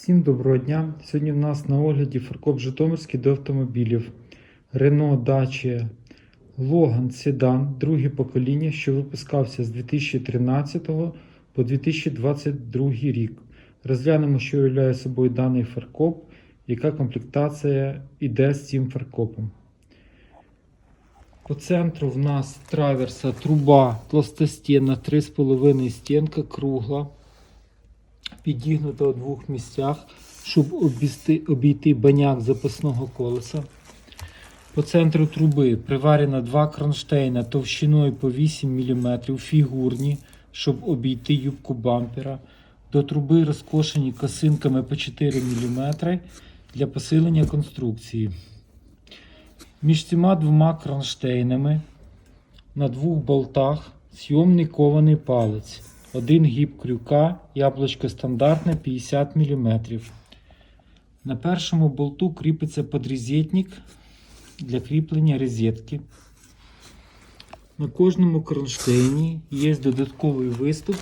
Всім доброго дня! Сьогодні в нас на огляді фаркоп Житомирський до автомобілів Renault Dacia Logan Sedan, друге покоління, що випускався з 2013 по 2022 рік. Розглянемо, що являє собою даний фаркоп, яка комплектація йде з цим фаркопом. По центру в нас траверса труба пластостінна 3,5 стінка кругла підігнута у двох місцях, щоб обійти, обійти баняк запасного колеса. По центру труби приварено два кронштейна товщиною по 8 мм фігурні, щоб обійти юбку бампера. До труби розкошені косинками по 4 мм для посилення конструкції. Між цими двома кронштейнами на двох болтах зйомний кований палець. Один гіб крюка, яблучко стандартне 50 мм. На першому болту кріпиться подрізетник для кріплення розетки. На кожному кронштейні є додатковий виступ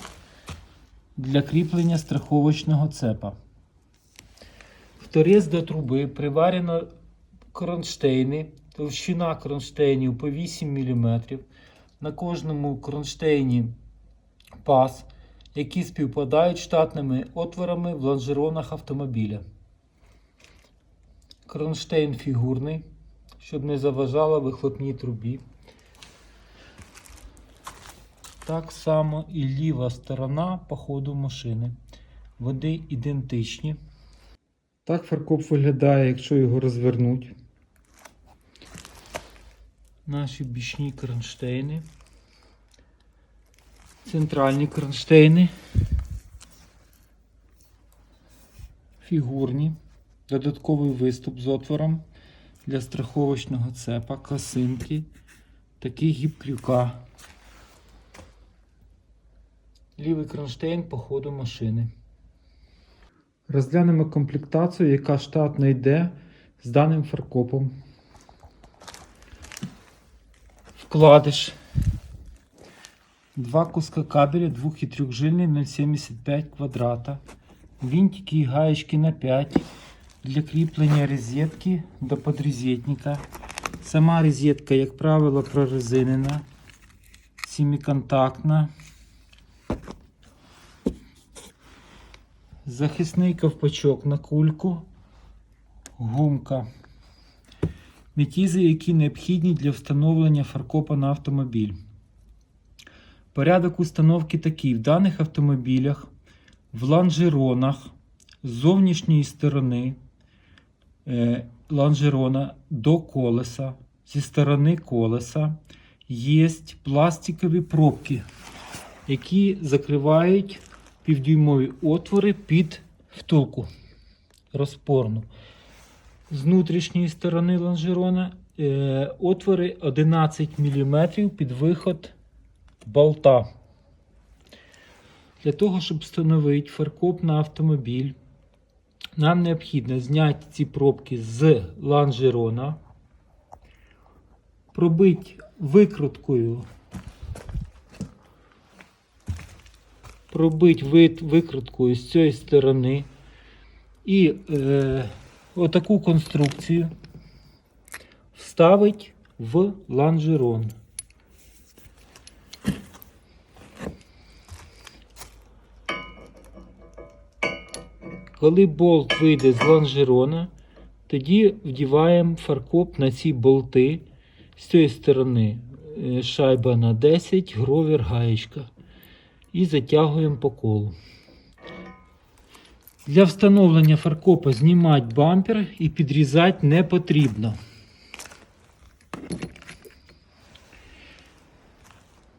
для кріплення страховочного цепа. В до труби приварено кронштейни, товщина кронштейнів по 8 мм. На кожному кронштейні паз, які співпадають штатними отворами в лонжеронах автомобіля. Кронштейн фігурний, щоб не заважало вихлопній трубі. Так само і ліва сторона по ходу машини. Вони ідентичні. Так фаркоп виглядає, якщо його розвернуть. Наші бічні кронштейни центральні кронштейни, фігурні, додатковий виступ з отвором для страховочного цепа, косинки, такий гіб крюка. Лівий кронштейн по ходу машини. Розглянемо комплектацію, яка штатно йде з даним фаркопом. Вкладиш. Два куска кабеля 2 і 3 0,75 квадрата. Винтики і гаечки на 5 для кріплення розетки до подрезетника. Сама розетка, як правило, прорезинена, семиконтактна. Захисний ковпачок на кульку, гумка. Метізи, які необхідні для встановлення фаркопа на автомобіль. Порядок установки такий: в даних автомобілях в лонжеронах з зовнішньої сторони е, лонжерона до колеса, зі сторони колеса є пластикові пробки, які закривають півдюймові отвори під втулку розпорну. З внутрішньої сторони лонжерона е, отвори 11 мм під виход болта. Для того, щоб встановити фаркоп на автомобіль, нам необхідно зняти ці пробки з лонжерона, пробити викруткою, пробити викруткою з цієї сторони і е, отаку конструкцію вставити в лонжерон. Коли болт вийде з лонжерона, тоді вдіваємо фаркоп на ці болти з цієї сторони е, шайба на 10, гровер гаєчка. І затягуємо по колу. Для встановлення фаркопа знімати бампер і підрізати не потрібно.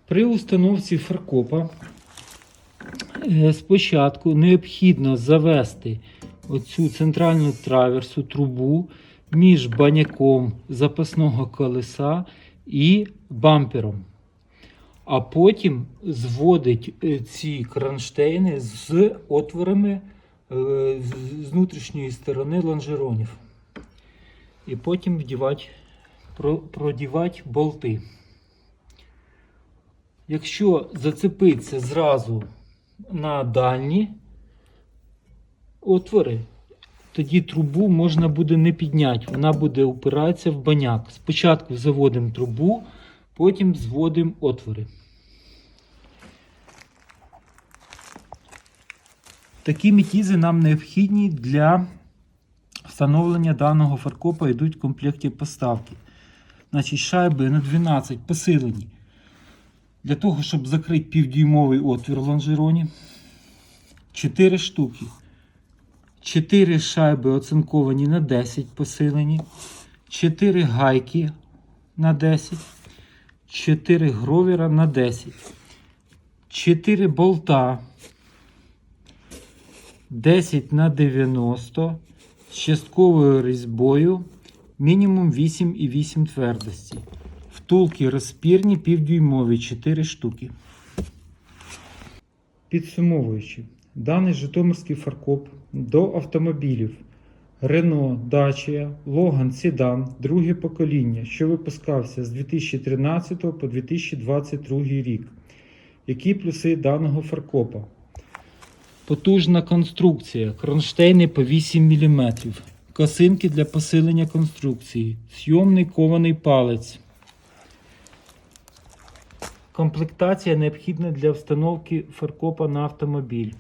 При установці фаркопа спочатку необхідно завести оцю центральну траверсу трубу між баняком запасного колеса і бампером. А потім зводить е, ці кронштейни з отворами е, з внутрішньої сторони лонжеронів. І потім вдівати, продівати болти. Якщо зацепиться зразу на дальні, отвори. Тоді трубу можна буде не підняти, вона буде упиратися в баняк. Спочатку заводимо трубу, потім зводимо отвори. Такі метізи нам необхідні для встановлення даного фаркопа йдуть в комплекті поставки. Значить, шайби на 12 посилені. Для того, щоб закрити півдюймовий отвір в лонжероні. 4 штуки. 4 шайби оцинковані на 10 посилені. 4 гайки на 10. 4 гровера на 10. 4 болта 10 на 90 з частковою різьбою, мінімум 8,8 твердості. Втулки розпірні півдюймові 4 штуки. Підсумовуючи, даний Житомирський фаркоп до автомобілів Renault Dacia Logan Sedan друге покоління, що випускався з 2013 по 2022 рік. Які плюси даного фаркопа? Потужна конструкція, кронштейни по 8 мм, косинки для посилення конструкції, зйомний кований палець. Комплектація необхідна для встановки фаркопа на автомобіль.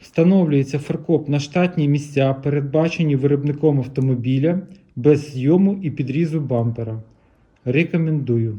Встановлюється фаркоп на штатні місця, передбачені виробником автомобіля без зйому і підрізу бампера. Рекомендую.